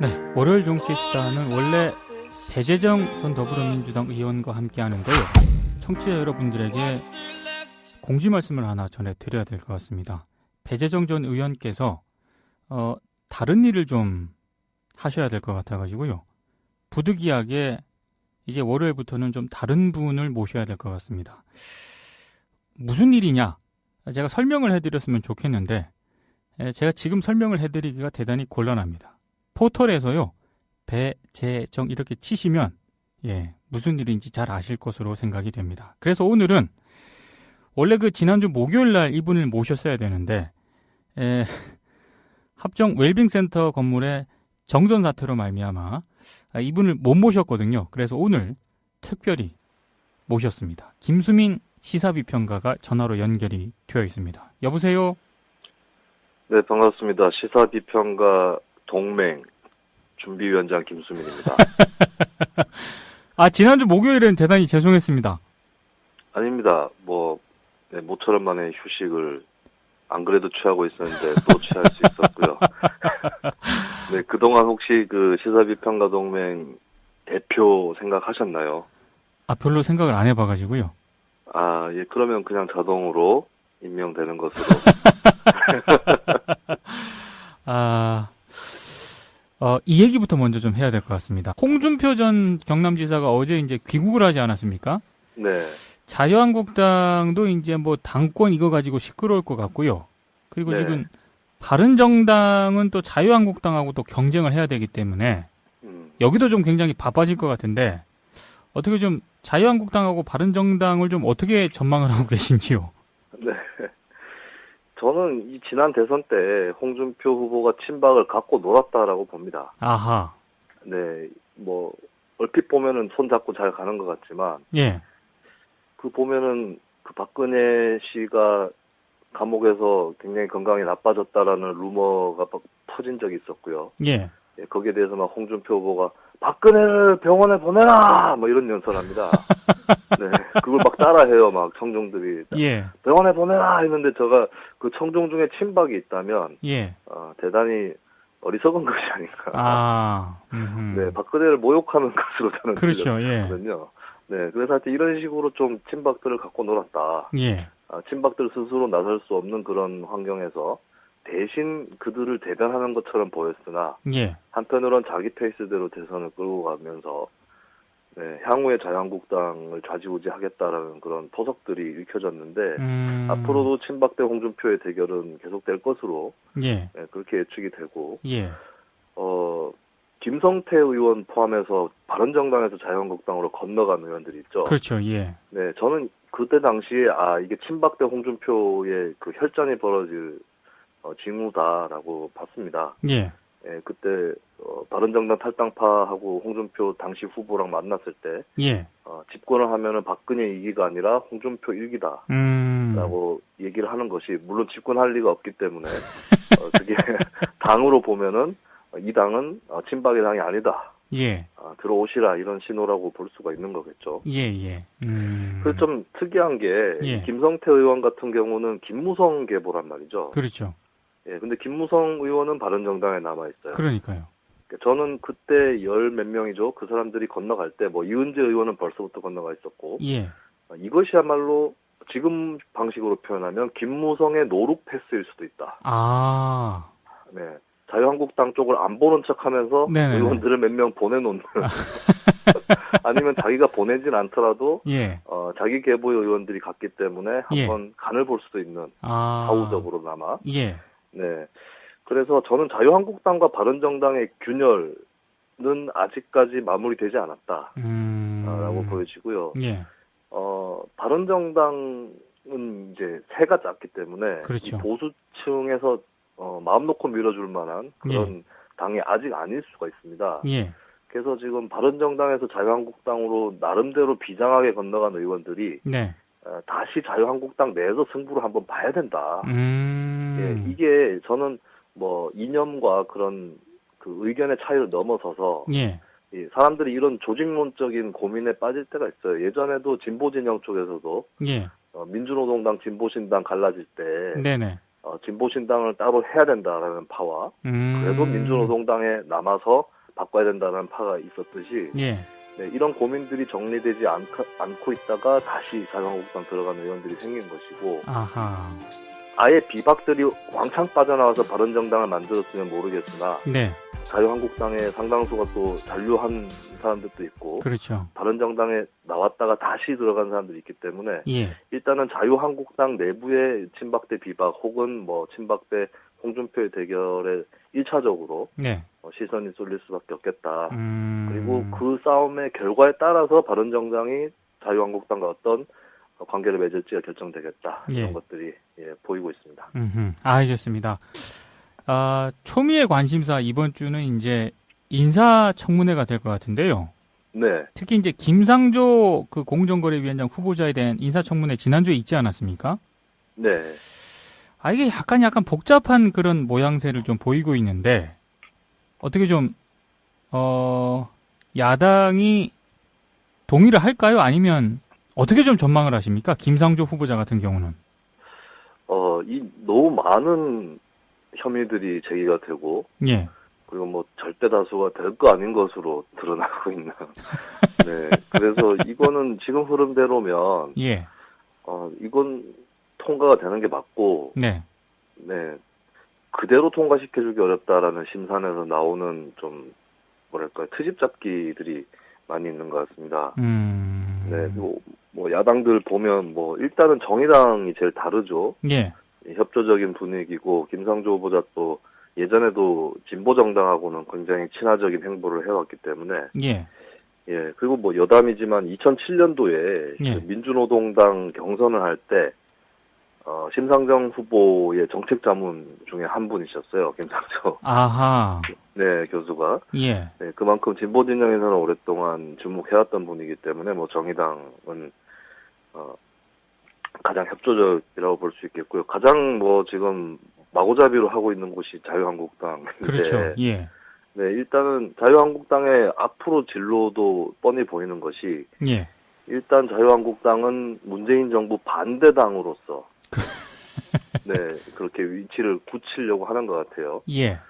네, 월요일 정치 수다는 원래 배재정 전 더불어민주당 의원과 함께 하는데요. 청취자 여러분들에게 공지 말씀을 하나 전해드려야 될 것 같습니다. 배재정 전 의원께서 어, 다른 일을 좀 하셔야 될 것 같아가지고요. 부득이하게 이제 월요일부터는 좀 다른 분을 모셔야 될 것 같습니다. 무슨 일이냐? 제가 설명을 해드렸으면 좋겠는데 에, 제가 지금 설명을 해드리기가 대단히 곤란합니다. 포털에서요 배재정 이렇게 치시면 예 무슨 일인지 잘 아실 것으로 생각이 됩니다. 그래서 오늘은 원래 그 지난주 목요일 날 이분을 모셨어야 되는데 에, 합정 웰빙 센터 건물의 정전 사태로 말미암아 아, 이분을 못 모셨거든요. 그래서 오늘 특별히 모셨습니다. 김수민 시사비평가가 전화로 연결이 되어 있습니다. 여보세요. 네, 반갑습니다. 시사비평가 동맹 준비위원장 김수민입니다. 아 지난주 목요일엔 대단히 죄송했습니다. 아닙니다. 뭐 네, 모처럼 만에 휴식을 안 그래도 취하고 있었는데 또 취할 수 있었고요. 네, 그동안 혹시 그 시사비평가 동맹 대표 생각하셨나요? 아 별로 생각을 안 해봐가지고요. 아, 예, 그러면 그냥 자동으로 임명되는 것으로. 아, 어, 이 얘기부터 먼저 좀 해야 될 것 같습니다. 홍준표 전 경남지사가 어제 이제 귀국을 하지 않았습니까? 네, 자유한국당도 이제 뭐 당권 이거 가지고 시끄러울 것 같고요. 그리고 네. 지금 바른정당은 또 자유한국당하고 또 경쟁을 해야 되기 때문에 음, 여기도 좀 굉장히 바빠질 것 같은데 어떻게 좀 자유한국당하고 바른정당을 좀 어떻게 전망을 하고 계신지요? 네. 저는 이 지난 대선 때 홍준표 후보가 친박을 갖고 놀았다라고 봅니다. 아하, 네, 뭐 얼핏 보면은 손 잡고 잘 가는 것 같지만 예, 그 보면은 그 박근혜 씨가 감옥에서 굉장히 건강이 나빠졌다라는 루머가 막 터진 적이 있었고요. 예, 예, 거기에 대해서 막 홍준표 후보가 박근혜를 병원에 보내라 뭐 이런 연설합니다. 네, 그걸 막 따라해요, 막 청중들이 예, 병원에 보내라 했는데 제가 그 청중 중에 친박이 있다면 예, 어, 대단히 어리석은 것이 아닌가. 아, 음흠. 네, 박근혜를 모욕하는 것으로 저는 그렇죠, 예, 들렸거든요. 네, 그래서 하여튼 이런 식으로 좀 친박들을 갖고 놀았다. 예, 아, 친박들 스스로 나설 수 없는 그런 환경에서 대신 그들을 대변하는 것처럼 보였으나 예, 한편으론 자기 페이스대로 대선을 끌고 가면서 네, 향후에 자유한국당을 좌지우지하겠다라는 그런 토석들이 읽혀졌는데 음, 앞으로도 친박 대 홍준표의 대결은 계속될 것으로 예, 네, 그렇게 예측이 되고 예, 어 김성태 의원 포함해서 바른정당에서 자유한국당으로 건너간 의원들이 있죠. 그렇죠, 예, 네, 저는 그때 당시에 아 이게 친박 대 홍준표의 그 혈전이 벌어질 어, 징후다라고 봤습니다. 예, 예, 그때 어, 바른정당 탈당파하고 홍준표 당시 후보랑 만났을 때 예, 어, 집권을 하면은 박근혜 이기가 아니라 홍준표 일기다라고 음, 얘기를 하는 것이 물론 집권할 리가 없기 때문에 어, 그게 당으로 보면은 어, 이 당은 어, 친박의 당이 아니다. 예, 아, 들어오시라 이런 신호라고 볼 수가 있는 거겠죠. 예, 예, 음, 그래서 좀 특이한 게 예. 김성태 의원 같은 경우는 김무성 계보란 말이죠. 그렇죠, 예, 근데 김무성 의원은 바른정당에 남아 있어요. 그러니까요, 저는 그때 열 몇 명이죠. 그 사람들이 건너갈 때 뭐 이은재 의원은 벌써부터 건너가 있었고 예, 어, 이것이야말로 지금 방식으로 표현하면 김무성의 노룩 패스일 수도 있다. 아, 네. 자유한국당 쪽을 안 보는 척하면서 네네네. 의원들을 몇 명 보내놓는 아니면 자기가 보내진 않더라도 예, 어, 자기 계보의 의원들이 갔기 때문에 예. 한번 간을 볼 수도 있는 아, 사후적으로나마 예, 네. 그래서 저는 자유한국당과 바른정당의 균열은 아직까지 마무리되지 않았다라고 음, 보여지고요. 예, 어, 바른정당은 이제 새가 작기 때문에 그렇죠. 이 보수층에서 어, 마음 놓고 밀어줄 만한 그런 당이 아직 아닐 수가 있습니다. 예, 그래서 지금 바른정당에서 자유한국당으로 나름대로 비장하게 건너간 의원들이 네, 어, 다시 자유한국당 내에서 승부를 한번 봐야 된다. 음, 예, 이게 저는 뭐 이념과 그런 그 의견의 차이를 넘어서서 예, 이 사람들이 이런 조직론적인 고민에 빠질 때가 있어요. 예전에도 진보 진영 쪽에서도 예, 어, 민주노동당, 진보신당 갈라질 때 네네, 어, 진보신당을 따로 해야 된다라는 파와 음. 그래도 민주노동당에 남아서 바꿔야 된다는 파가 있었듯이 예. 네, 이런 고민들이 정리되지 않, 않고 있다가 다시 자유한국당 들어간 의원들이 생긴 것이고 아하. 아예 비박들이 왕창 빠져나와서 바른정당을 만들었으면 모르겠으나 네. 자유한국당의 상당수가 또 잔류한 사람들도 있고 그렇죠. 바른정당에 나왔다가 다시 들어간 사람들이 있기 때문에 예. 일단은 자유한국당 내부의 친박대 비박 혹은 뭐 친박대 홍준표의 대결에 1차적으로 네. 시선이 쏠릴 수밖에 없겠다. 음. 그리고 그 싸움의 결과에 따라서 바른정당이 자유한국당과 어떤 관계를 맺을지가 결정되겠다. 예. 이런 것들이 예, 보이고 있습니다. 음흠. 알겠습니다. 아, 초미의 관심사 이번 주는 이제 인사청문회가 될 것 같은데요. 네, 특히 이제 김상조 그 공정거래위원장 후보자에 대한 인사청문회 지난주에 있지 않았습니까? 네, 아, 이게 약간 약간 복잡한 그런 모양새를 좀 보이고 있는데, 어떻게 좀, 어, 야당이 동의를 할까요? 아니면 어떻게 좀 전망을 하십니까? 김상조 후보자 같은 경우는. 어, 이 너무 많은 혐의들이 제기가 되고 예. 그리고 뭐 절대 다수가 될 거 아닌 것으로 드러나고 있는. 네, 그래서 이거는 지금 흐름대로면 예. 어, 이건 통과가 되는 게 맞고 네. 네. 그대로 통과시켜주기 어렵다라는 심산에서 나오는 좀, 뭐랄까, 트집 잡기들이 많이 있는 것 같습니다. 음. 네. 뭐, 뭐, 야당들 보면 뭐, 일단은 정의당이 제일 다르죠. 예. 협조적인 분위기고, 김상조 후보자 또 예전에도 진보 정당하고는 굉장히 친화적인 행보를 해왔기 때문에, 예. 예, 그리고 뭐 여담이지만 2007년도에 예. 민주노동당 경선을 할 때, 어, 심상정 후보의 정책 자문 중에 한 분이셨어요, 김상조. 아하. 네, 교수가. 예. 네, 그만큼 진보 진영에서는 오랫동안 주목해왔던 분이기 때문에 뭐 정의당은, 어, 가장 협조적이라고 볼 수 있겠고요. 가장 뭐 지금 마구잡이로 하고 있는 곳이 자유한국당인데. 그렇죠. 예. 네, 일단은 자유한국당의 앞으로 진로도 뻔히 보이는 것이 예. 일단 자유한국당은 문재인 정부 반대당으로서 네 그렇게 위치를 굳히려고 하는 것 같아요. 예.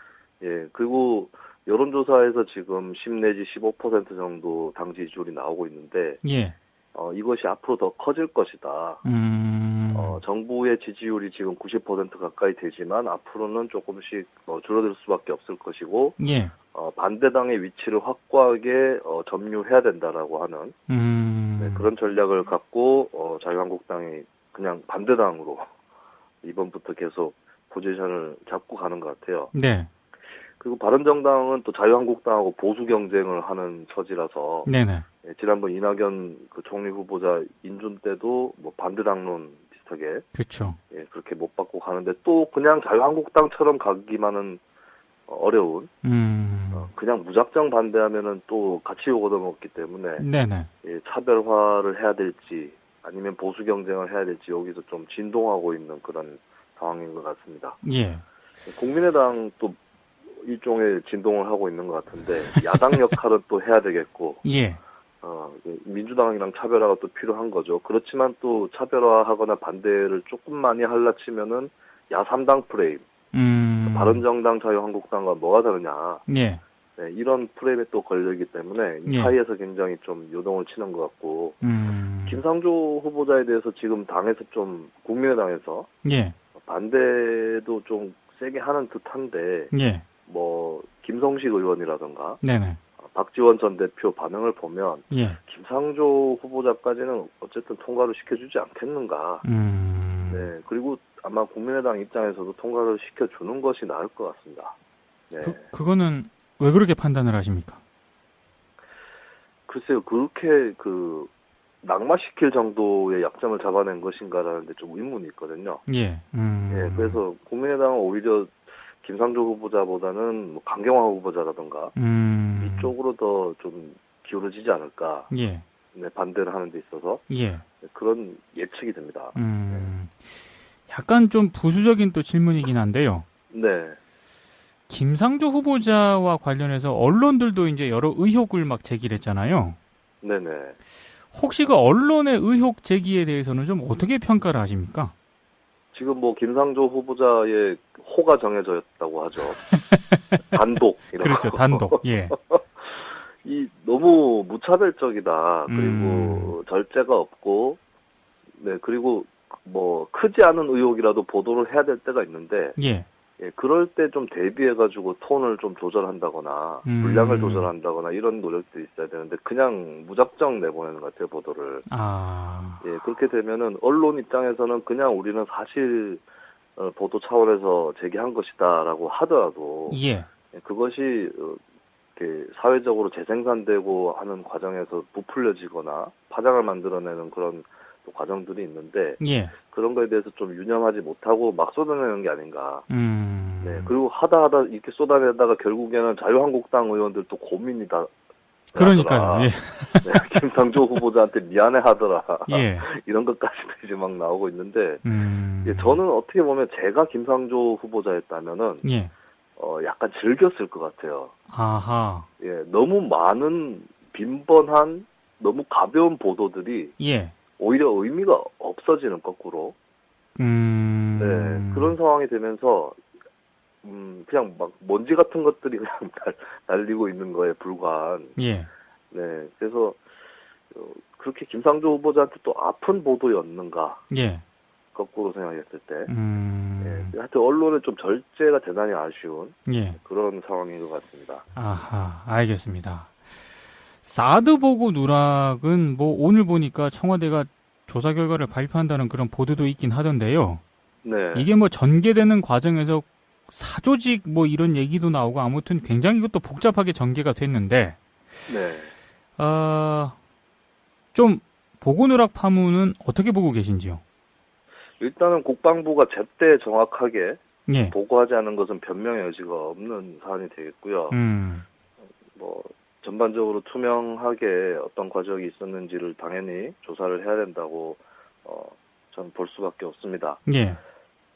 예 그리고 여론조사에서 지금 10 내지 15% 정도 당 지지율이 나오고 있는데 예. 어, 이것이 앞으로 더 커질 것이다. 음. 어, 정부의 지지율이 지금 90% 가까이 되지만 앞으로는 조금씩 어, 줄어들 수밖에 없을 것이고 예. 어, 반대당의 위치를 확고하게 어, 점유해야 된다라고 하는 음. 네, 그런 전략을 갖고 어, 자유한국당이 그냥 반대당으로 이번부터 계속 포지션을 잡고 가는 것 같아요. 네. 그리고 바른정당은 또 자유한국당하고 보수 경쟁을 하는 처지라서 네네. 예, 지난번 이낙연 그 총리 후보자 인준 때도 뭐 반대당론 비슷하게 그렇죠. 예, 그렇게 못 받고 가는데 또 그냥 자유한국당처럼 가기만은 어, 어려운 음. 어, 그냥 무작정 반대하면은 또 같이 얻어먹기 때문에 네네. 예, 차별화를 해야 될지 아니면 보수 경쟁을 해야 될지 여기서 좀 진동하고 있는 그런 상황인 것 같습니다. 예. 국민의당 또 일종의 진동을 하고 있는 것 같은데 야당 역할은 또 해야 되겠고 예. 어, 민주당이랑 차별화가 또 필요한 거죠. 그렇지만 또 차별화하거나 반대를 조금 많이 할라 치면은 야3당 프레임, 음. 바른정당 자유한국당과 뭐가 다르냐. 예. 네, 이런 프레임에 또 걸려있기 때문에 이 예. 사이에서 굉장히 좀 요동을 치는 것 같고 음. 김상조 후보자에 대해서 지금 당에서 좀 국민의당에서 예. 반대도 좀 세게 하는 듯한데 예. 뭐 김성식 의원이라든가 네네. 박지원 전 대표 반응을 보면 예. 김상조 후보자까지는 어쨌든 통과를 시켜주지 않겠는가. 음. 네 그리고 아마 국민의당 입장에서도 통과를 시켜주는 것이 나을 것 같습니다. 네. 그, 그거는 왜 그렇게 판단을 하십니까? 글쎄요, 그렇게 그 낙마시킬 정도의 약점을 잡아낸 것인가라는 데 좀 의문이 있거든요. 예. 음. 예, 그래서 국민의당은 오히려 김상조 후보자보다는 뭐 강경화 후보자라든가 음. 이쪽으로 더 좀 기울어지지 않을까. 예. 네, 반대를 하는 데 있어서 예. 그런 예측이 됩니다. 음. 약간 좀 부수적인 또 질문이긴 한데요. 네, 김상조 후보자와 관련해서 언론들도 이제 여러 의혹을 막 제기했잖아요. 네네. 혹시 그 언론의 의혹 제기에 대해서는 좀 어떻게 평가를 하십니까? 지금 뭐 김상조 후보자의 호가 정해졌다고 하죠. 단독 이런 그렇죠. 거. 단독. 예. 이 너무 무차별적이다. 음. 그리고 절제가 없고 네 그리고 뭐 크지 않은 의혹이라도 보도를 해야 될 때가 있는데 예. 예, 그럴 때 좀 대비해가지고 톤을 좀 조절한다거나 음. 분량을 조절한다거나 이런 노력들이 있어야 되는데 그냥 무작정 내보내는 것 같아요 보도를. 아. 예, 그렇게 되면은 언론 입장에서는 그냥 우리는 사실 어, 보도 차원에서 제기한 것이다라고 하더라도 예. 예, 그것이 어, 이렇게 사회적으로 재생산되고 하는 과정에서 부풀려지거나 파장을 만들어내는 그런 또 과정들이 있는데 예. 그런 거에 대해서 좀 유념하지 못하고 막 쏟아내는 게 아닌가. 음. 네, 그리고 하다 하다 이렇게 쏟아내다가 결국에는 자유한국당 의원들도 고민이 다. 그러니까요. 예. 네, 김상조 후보자한테 미안해 하더라. 예. 이런 것까지도 이제 막 나오고 있는데, 음. 예, 저는 어떻게 보면 제가 김상조 후보자였다면은, 예. 어, 약간 즐겼을 것 같아요. 아하. 예, 너무 많은 빈번한, 너무 가벼운 보도들이 예. 오히려 의미가 없어지는 거꾸로. 음. 네, 그런 상황이 되면서, 음, 그냥 막 먼지 같은 것들이 그냥 날, 날리고 있는 거에 불과한, 예. 네, 그래서, 어, 그렇게 김상조 후보자한테 또 아픈 보도였는가, 예. 거꾸로 생각했을 때. 음. 예, 하여튼 언론의 좀 절제가 대단히 아쉬운 예. 그런 상황인 것 같습니다. 아하. 알겠습니다. 사드 보고 누락은 뭐 오늘 보니까 청와대가 조사 결과를 발표한다는 그런 보도도 있긴 하던데요. 네. 이게 뭐 전개되는 과정에서 사조직 뭐 이런 얘기도 나오고 아무튼 굉장히 이것도 복잡하게 전개가 됐는데 네. 어, 좀 보고 누락 파문은 어떻게 보고 계신지요? 일단은 국방부가 제때 정확하게 예. 보고하지 않은 것은 변명의 여지가 없는 사안이 되겠고요. 음. 뭐 전반적으로 투명하게 어떤 과정이 있었는지를 당연히 조사를 해야 된다고 어, 전볼 수밖에 없습니다. 예.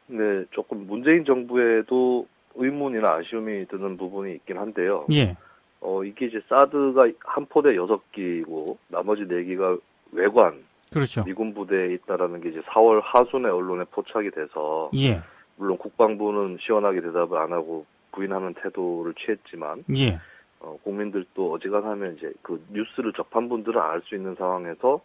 근데 조금 문재인 정부에도 의문이나 아쉬움이 드는 부분이 있긴 한데요. 예. 어, 이게 이제 사드가 한 포대 여섯 기고 나머지 네 기가 외관 그렇죠. 미군 부대에 있다라는 게 이제 4월 하순에 언론에 포착이 돼서 예. 물론 국방부는 시원하게 대답을 안 하고 부인하는 태도를 취했지만 예. 어, 국민들도 어지간하면 이제 그 뉴스를 접한 분들은 알 수 있는 상황에서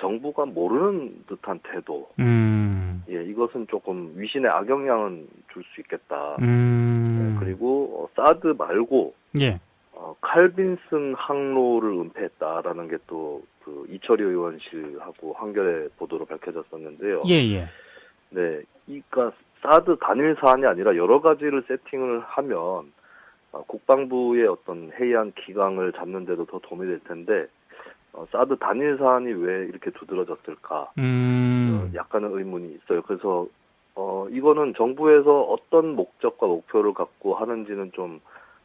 정부가 모르는 듯한 태도 음. 예 이것은 조금 위신의 악영향은 줄 수 있겠다 음. 예, 그리고 어, 사드 말고 예. 어, 칼빈슨 항로를 은폐했다라는 게 또 그 이철희 의원실하고 한겨레 보도로 밝혀졌었는데요. 예, 예. 네, 이가 사드 단일 사안이 아니라 여러 가지를 세팅을 하면 어, 국방부의 어떤 해이한 기강을 잡는 데도 더 도움이 될 텐데 어, 사드 단일 사안이 왜 이렇게 두드러졌을까? 음. 어, 약간의 의문이 있어요. 그래서 어, 이거는 정부에서 어떤 목적과 목표를 갖고 하는지는 좀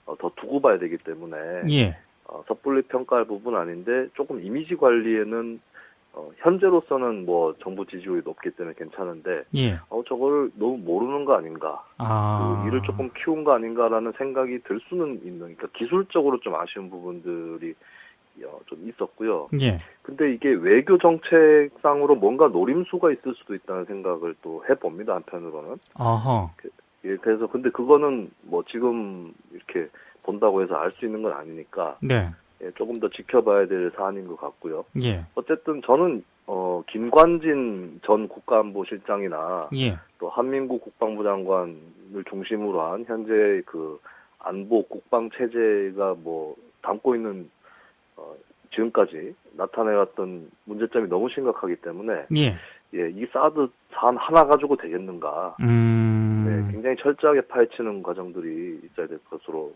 어, 더 두고 봐야 되기 때문에 예. 어, 섣불리 평가할 부분 아닌데 조금 이미지 관리에는 어, 현재로서는 뭐 정부 지지율이 높기 때문에 괜찮은데 예. 어, 저걸 너무 모르는 거 아닌가 아. 그 일을 조금 키운 거 아닌가라는 생각이 들 수는 있는 그러니까 기술적으로 좀 아쉬운 부분들이 어, 좀 있었고요. 예. 근데 이게 외교 정책상으로 뭔가 노림수가 있을 수도 있다는 생각을 또 해봅니다 한편으로는. 아하. 예, 그래서 근데 그거는 뭐 지금 이렇게 본다고 해서 알 수 있는 건 아니니까 네. 예, 조금 더 지켜봐야 될 사안인 것 같고요. 예. 어쨌든 저는 어, 김관진 전 국가안보실장이나 예. 또 한민국 국방부 장관을 중심으로 한 현재 그 안보 국방 체제가 뭐 담고 있는 어, 지금까지 나타내왔던 문제점이 너무 심각하기 때문에 예. 예, 이 사드 산 하나 가지고 되겠는가? 음. 네, 굉장히 철저하게 파헤치는 과정들이 있어야 될 것으로 어,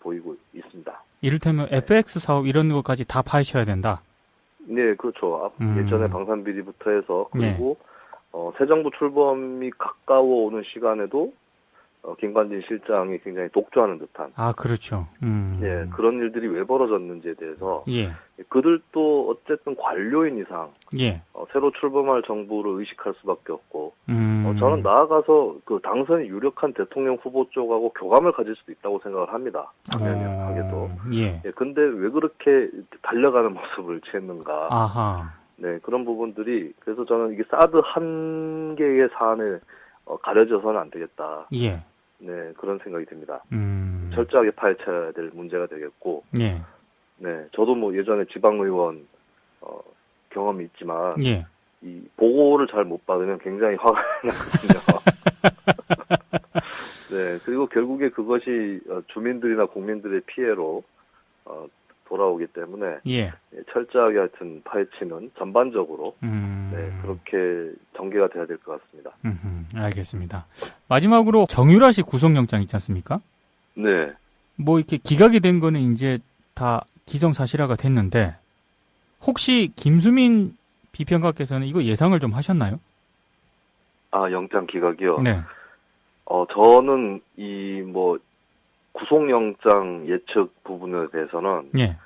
보이고 있습니다. 이를테면 FX 사업 이런 것까지 다 파헤쳐야 된다. 네, 그렇죠. 앞- 음. 예전에 방산비리부터 해서 그리고 어, 새 정부 출범이 가까워 오는 시간에도 어, 김관진 실장이 굉장히 독주하는 듯한 아, 그렇죠. 음. 예, 그런 일들이 왜 벌어졌는지에 대해서 예. 그들도 어쨌든 관료인 이상 예. 어, 새로 출범할 정부를 의식할 수밖에 없고 음. 어, 저는 나아가서 그 당선이 유력한 대통령 후보 쪽하고 교감을 가질 수도 있다고 생각을 합니다. 당연하게도. 어, 예. 예, 근데 왜 그렇게 달려가는 모습을 취했는가. 아하. 네, 그런 부분들이, 그래서 저는 이게 사드 한 개의 사안에 어, 가려져서는 안 되겠다. 예. 네, 그런 생각이 듭니다. 음. 철저하게 파헤쳐야 될 문제가 되겠고, 예. 네, 저도 뭐 예전에 지방의원 어, 경험이 있지만 예. 이 보고를 잘 못 받으면 굉장히 화가 나거든요. 네, 그리고 결국에 그것이 어, 주민들이나 국민들의 피해로 어, 돌아오기 때문에 예. 예, 철저하게 하여튼 파헤치는 전반적으로 음. 네, 그렇게 전개가 돼야 될 것 같습니다. 음흠, 알겠습니다. 마지막으로 정유라 씨 구속영장 있지 않습니까? 네, 뭐 이렇게 기각이 된 거는 이제 다 기정사실화가 됐는데 혹시 김수민 비평가께서는 이거 예상을 좀 하셨나요? 아 영장 기각이요. 네. 어 저는 이 뭐 구속영장 예측 부분에 대해서는 예.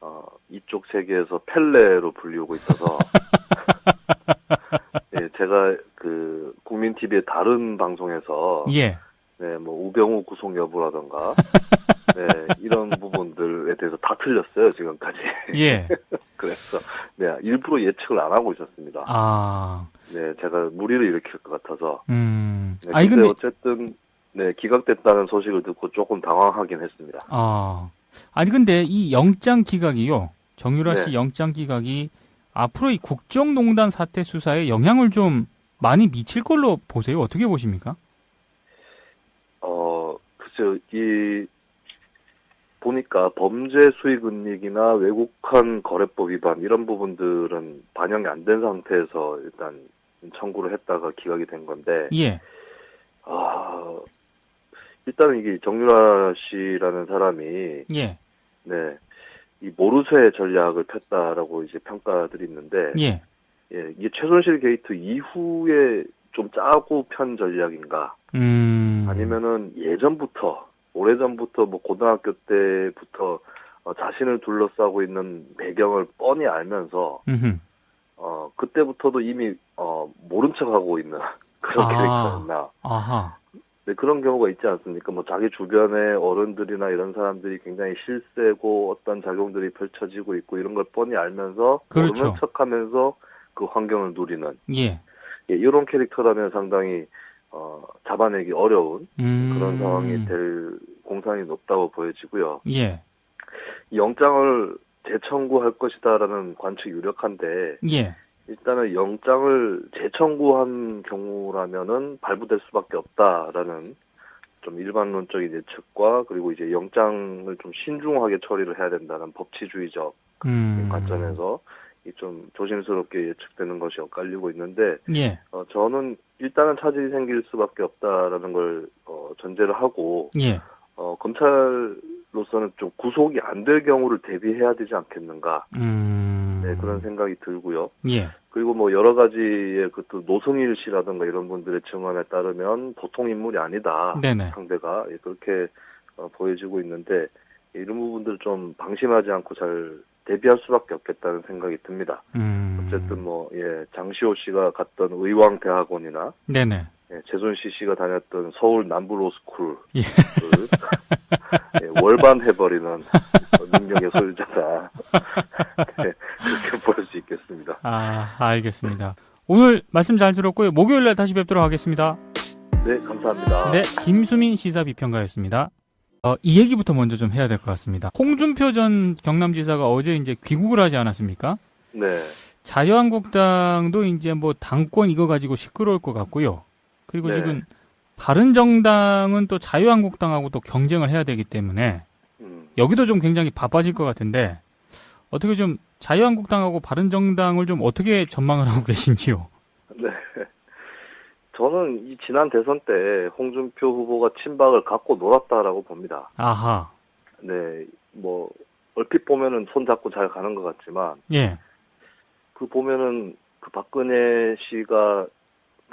어, 이쪽 세계에서 펠레로 불리우고 있어서 예, 제가 그 국민 TV의 다른 방송에서 예. 네, 뭐 우병우 구속 여부라던가 네, 이런 부분들에 대해서 다 틀렸어요 지금까지. 예. 그래서 네, 일부러 예측을 안 하고 있었습니다. 아. 네, 제가 무리를 일으킬 것 같아서. 음. 네, 아니 근데 근데 어쨌든 네, 기각됐다는 소식을 듣고 조금 당황하긴 했습니다. 아. 아니 근데 이 영장 기각이요. 정유라 씨 네. 영장 기각이 앞으로 이 국정농단 사태 수사에 영향을 좀 많이 미칠 걸로 보세요. 어떻게 보십니까? 어, 글쎄요, 이, 보니까 범죄 수익 은닉이나 외국환 거래법 위반 이런 부분들은 반영이 안 된 상태에서 일단 청구를 했다가 기각이 된 건데, 예. 아, 일단은 이게 정유라 씨라는 사람이, 예. 네, 이 모르쇠 전략을 폈다라고 이제 평가들이 있는데, 예. 예, 이게 최순실 게이트 이후에 좀 짜고 편 전략인가, 음. 아니면은 예전부터 오래전부터 뭐 고등학교 때부터 어, 자신을 둘러싸고 있는 배경을 뻔히 알면서 음흠. 어 그때부터도 이미 어 모른 척하고 있는 그런 아. 캐릭터였나 아하. 네, 그런 경우가 있지 않습니까? 뭐 자기 주변의 어른들이나 이런 사람들이 굉장히 실세고 어떤 작용들이 펼쳐지고 있고 이런 걸 뻔히 알면서 그렇죠. 모르는 척하면서 그 환경을 누리는 예. 예, 이런 캐릭터라면 상당히 어 잡아내기 어려운 음. 그런 상황이 될 공산이 높다고 보여지고요. 예. 이 영장을 재청구할 것이다라는 관측이 유력한데 예. 일단은 영장을 재청구한 경우라면은 발부될 수밖에 없다라는 좀 일반론적인 예측과 그리고 이제 영장을 좀 신중하게 처리를 해야 된다는 법치주의적 음. 관점에서 이좀 조심스럽게 예측되는 것이 엇갈리고 있는데 예. 어, 저는 일단은 차질이 생길 수밖에 없다라는 걸 어, 전제를 하고 예. 어, 검찰로서는 좀 구속이 안 될 경우를 대비해야 되지 않겠는가 음. 네, 그런 생각이 들고요. 예. 그리고 뭐 여러 가지의 그또 노승일 씨라든가 이런 분들의 증언에 따르면 보통 인물이 아니다 네네. 상대가 예, 그렇게 어, 보여지고 있는데 이런 부분들 좀 방심하지 않고 잘 대비할 수밖에 없겠다는 생각이 듭니다. 음. 어쨌든 뭐 예, 장시호 씨가 갔던 의왕대학원이나 네네. 예, 최순실 씨가 다녔던 서울 남부로스쿨을 예. 예, 월반해버리는 능력의 소유자다. 네, 그렇게 볼 수 있겠습니다. 아, 알겠습니다. 오늘 말씀 잘 들었고요. 목요일 날 다시 뵙도록 하겠습니다. 네, 감사합니다. 네, 김수민 시사 비평가였습니다. 어, 이 얘기부터 먼저 좀 해야 될 것 같습니다. 홍준표 전 경남지사가 어제 이제 귀국을 하지 않았습니까? 네, 자유한국당도 이제 뭐 당권 이거 가지고 시끄러울 것 같고요. 그리고 네. 지금 바른정당은 또 자유한국당하고 또 경쟁을 해야 되기 때문에 음, 여기도 좀 굉장히 바빠질 것 같은데 어떻게 좀 자유한국당하고 바른정당을 좀 어떻게 전망을 하고 계신지요? 네. 저는 이 지난 대선 때 홍준표 후보가 친박을 갖고 놀았다라고 봅니다. 아하, 네, 뭐 얼핏 보면은 손 잡고 잘 가는 것 같지만 예, 그 보면은 그 박근혜 씨가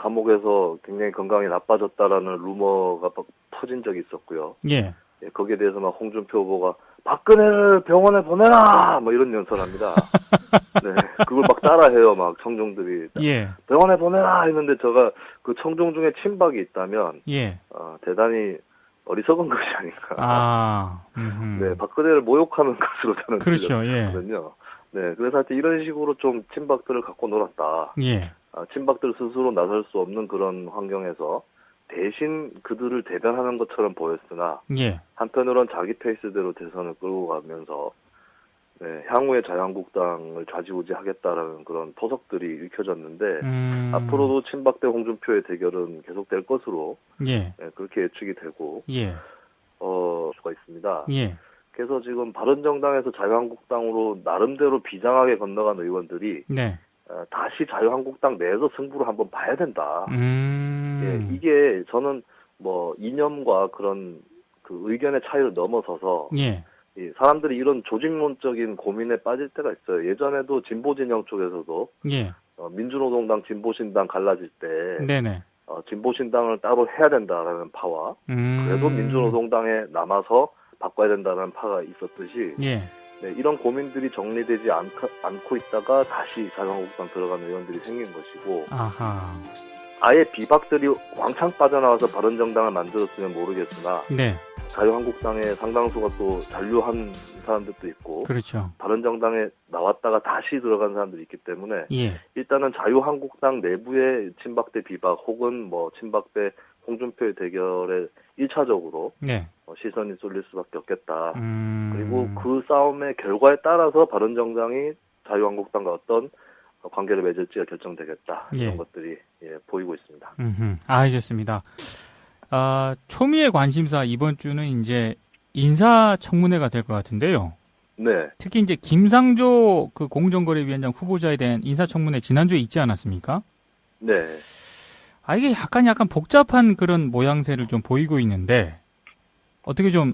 감옥에서 굉장히 건강이 나빠졌다라는 루머가 막 퍼진 적이 있었고요. 예, 예, 거기에 대해서 막 홍준표 후보가 박근혜를 병원에 보내라! 뭐 이런 연설합니다. 네, 그걸 막 따라해요, 막 청중들이. 예, 병원에 보내라! 했는데 제가 그 청중 중에 친박이 있다면, 예, 어, 대단히 어리석은 것이 아닌가. 아, 음흠. 네, 박근혜를 모욕하는 것으로 저는 그렇죠, 예, 들렸거든요. 네, 그래서 하여튼 이런 식으로 좀 친박들을 갖고 놀았다. 예, 아, 친박들 스스로 나설 수 없는 그런 환경에서 대신 그들을 대변하는 것처럼 보였으나 예. 한편으론 자기 페이스대로 대선을 끌고 가면서 네, 향후에 자유한국당을 좌지우지하겠다라는 그런 토석들이 읽혀졌는데 음. 앞으로도 친박 대 홍준표의 대결은 계속될 것으로 예. 네, 그렇게 예측이 되고 예. 어 수가 있습니다. 예. 그래서 지금 바른정당에서 자유한국당으로 나름대로 비장하게 건너간 의원들이 네. 어, 다시 자유한국당 내에서 승부를 한번 봐야 된다. 음. 예, 이게 저는 뭐 이념과 그런 그 의견의 차이를 넘어서서 예. 이 사람들이 이런 조직론적인 고민에 빠질 때가 있어요. 예전에도 진보 진영 쪽에서도 예. 어, 민주노동당, 진보신당 갈라질 때 네네. 어, 진보신당을 따로 해야 된다라는 파와 음. 그래도 민주노동당에 남아서 바꿔야 된다는 파가 있었듯이 예. 네, 이런 고민들이 정리되지 않, 않고 있다가 다시 자유한국당 들어간 의원들이 생긴 것이고 아하. 아예 비박들이 왕창 빠져나와서 바른정당을 만들었으면 모르겠으나 네. 자유한국당의 상당수가 또 잔류한 사람들도 있고 그렇죠. 바른정당에 나왔다가 다시 들어간 사람들이 있기 때문에 예. 일단은 자유한국당 내부의 친박 대 비박 혹은 뭐 친박 대 홍준표의 대결에 1차적으로 네. 시선이 쏠릴 수밖에 없겠다. 음. 그리고 그 싸움의 결과에 따라서 바른 정당이 자유한국당과 어떤 관계를 맺을지가 결정되겠다. 예. 이런 것들이 예, 보이고 있습니다. 음흠. 알겠습니다. 아, 초미의 관심사 이번 주는 이제 인사청문회가 될 것 같은데요. 네, 특히 이제 김상조 그 공정거래위원장 후보자에 대한 인사청문회 지난주에 있지 않았습니까? 네, 아, 이게 약간 약간 복잡한 그런 모양새를 좀 보이고 있는데, 어떻게 좀,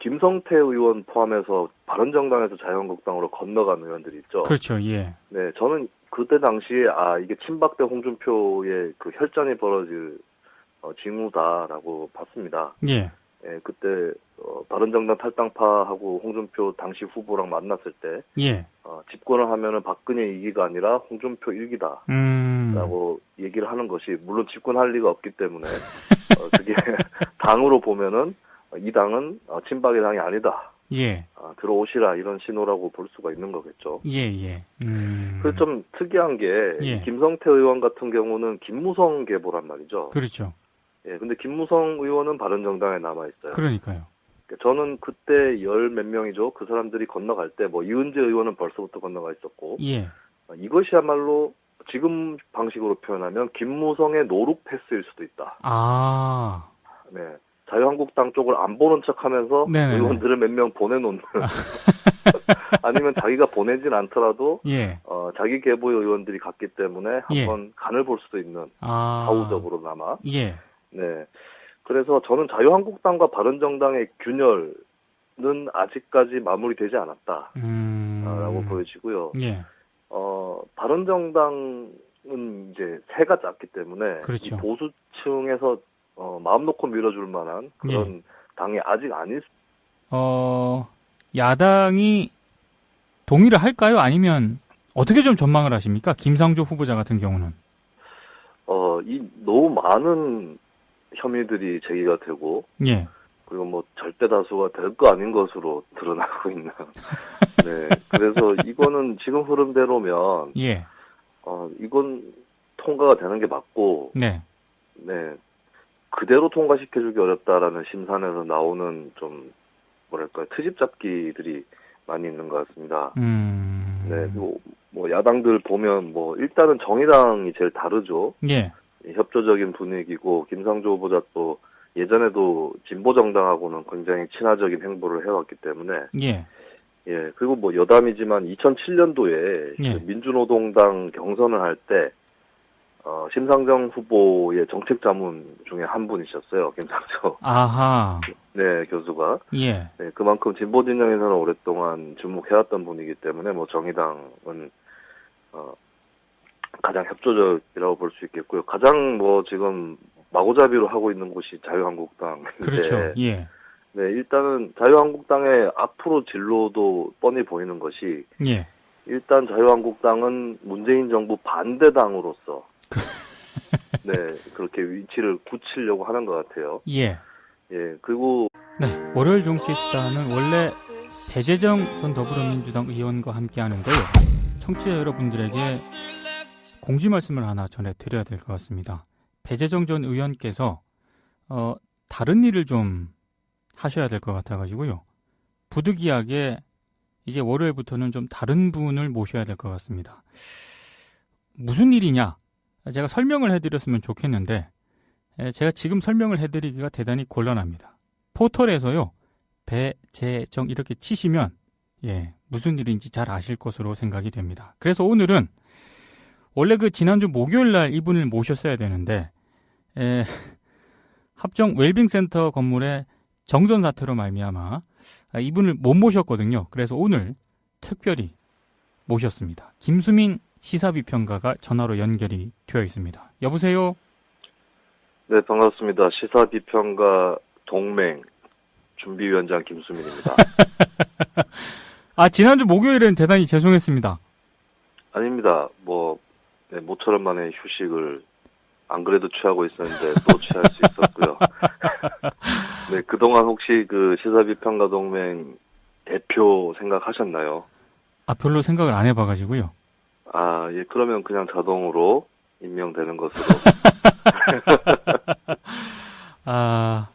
김성태 의원 포함해서 바른정당에서 자유한국당으로 건너간 의원들이 있죠. 그렇죠, 예. 네, 저는 그때 당시에 아 이게 친박 대 홍준표의 그 혈전이 벌어질 어, 징후다라고 봤습니다. 예. 예, 그때 어, 바른정당 탈당파하고 홍준표 당시 후보랑 만났을 때 예. 어, 집권을 하면은 박근혜 이기가 아니라 홍준표 일기다. 음. 라고 얘기를 하는 것이 물론 집권할 리가 없기 때문에 어, 그게 당으로 보면은 어, 이 당은 어, 친박의 당이 아니다. 예. 아, 들어오시라 이런 신호라고 볼 수가 있는 거겠죠. 예, 예. 음. 그래서 좀 특이한 게 예. 김성태 의원 같은 경우는 김무성 계보란 말이죠. 그렇죠. 예, 근데 김무성 의원은 바른정당에 남아 있어요. 그러니까요. 저는 그때 열 몇 명이죠. 그 사람들이 건너갈 때 뭐 이은재 의원은 벌써부터 건너가 있었고 예. 어, 이것이야말로 지금 방식으로 표현하면 김무성의 노룩 패스일 수도 있다. 아. 네. 자유한국당 쪽을 안 보는 척하면서 네네네. 의원들을 몇 명 보내놓는 아니면 자기가 보내진 않더라도 예. 어, 자기 계보의 의원들이 갔기 때문에 예. 한번 간을 볼 수도 있는 아. 사후적으로나마 예. 네. 그래서 저는 자유한국당과 바른정당의 균열은 아직까지 마무리되지 않았다라고 음. 보여지고요. 예. 어, 바른정당은 이제 새가 작기 때문에 그렇죠. 이 보수층에서 어, 마음 놓고 밀어줄 만한 그런 당이 아직 아닐 수, 어, 야당이 동의를 할까요? 아니면 어떻게 좀 전망을 하십니까? 김상조 후보자 같은 경우는. 어, 이 너무 많은 혐의들이 제기가 되고 예. 그리고 뭐 절대 다수가 될 거 아닌 것으로 드러나고 있는. 네. 그래서 이거는 지금 흐름대로면 예. 어, 이건 통과가 되는 게 맞고, 네. 네. 그대로 통과시켜주기 어렵다라는 심산에서 나오는 좀, 뭐랄까, 트집 잡기들이 많이 있는 것 같습니다. 음. 네. 그리고 뭐, 야당들 보면 뭐, 일단은 정의당이 제일 다르죠. 예. 이 협조적인 분위기고, 김상조 후보자 또 예전에도 진보 정당하고는 굉장히 친화적인 행보를 해왔기 때문에, 예. 예, 그리고 뭐 여담이지만 2007년도에 예. 그 민주노동당 경선을 할 때, 어, 심상정 후보의 정책 자문 중에 한 분이셨어요, 김상조. 아하. 네, 교수가. 예. 네, 그만큼 진보 진영에서는 오랫동안 주목해왔던 분이기 때문에 뭐 정의당은, 어, 가장 협조적이라고 볼 수 있겠고요. 가장 뭐 지금 마구잡이로 하고 있는 곳이 자유한국당인데. 그렇죠. 예. 네, 일단은 자유한국당의 앞으로 진로도 뻔히 보이는 것이 예. 일단 자유한국당은 문재인 정부 반대당으로서 네 그렇게 위치를 굳히려고 하는 것 같아요. 예. 예 그리고 네. 월요일 정치스타는 원래 배재정 전 더불어민주당 의원과 함께 하는데요. 청취자 여러분들에게 공지 말씀을 하나 전해드려야 될 것 같습니다. 배재정 전 의원께서 어, 다른 일을 좀 하셔야 될 것 같아가지고요. 부득이하게 이제 월요일부터는 좀 다른 분을 모셔야 될 것 같습니다. 무슨 일이냐? 제가 설명을 해드렸으면 좋겠는데 에, 제가 지금 설명을 해드리기가 대단히 곤란합니다. 포털에서요 배재정 이렇게 치시면 예 무슨 일인지 잘 아실 것으로 생각이 됩니다. 그래서 오늘은 원래 그 지난주 목요일 날 이분을 모셨어야 되는데 에, 합정 웰빙 센터 건물에 정전 사태로 말미암아 아, 이분을 못 모셨거든요. 그래서 오늘 특별히 모셨습니다. 김수민 시사비평가가 전화로 연결이 되어 있습니다. 여보세요. 네, 반갑습니다. 시사비평가 동맹 준비위원장 김수민입니다. 아 지난주 목요일엔 대단히 죄송했습니다. 아닙니다. 뭐, 네, 모처럼 만에 휴식을 안 그래도 취하고 있었는데 또 취할 수 있었고요. 네, 그동안 혹시 그 시사비평가 동맹 대표 생각하셨나요? 아 별로 생각을 안 해봐가지고요. 아, 예, 그러면 그냥 자동으로 임명되는 것으로. 아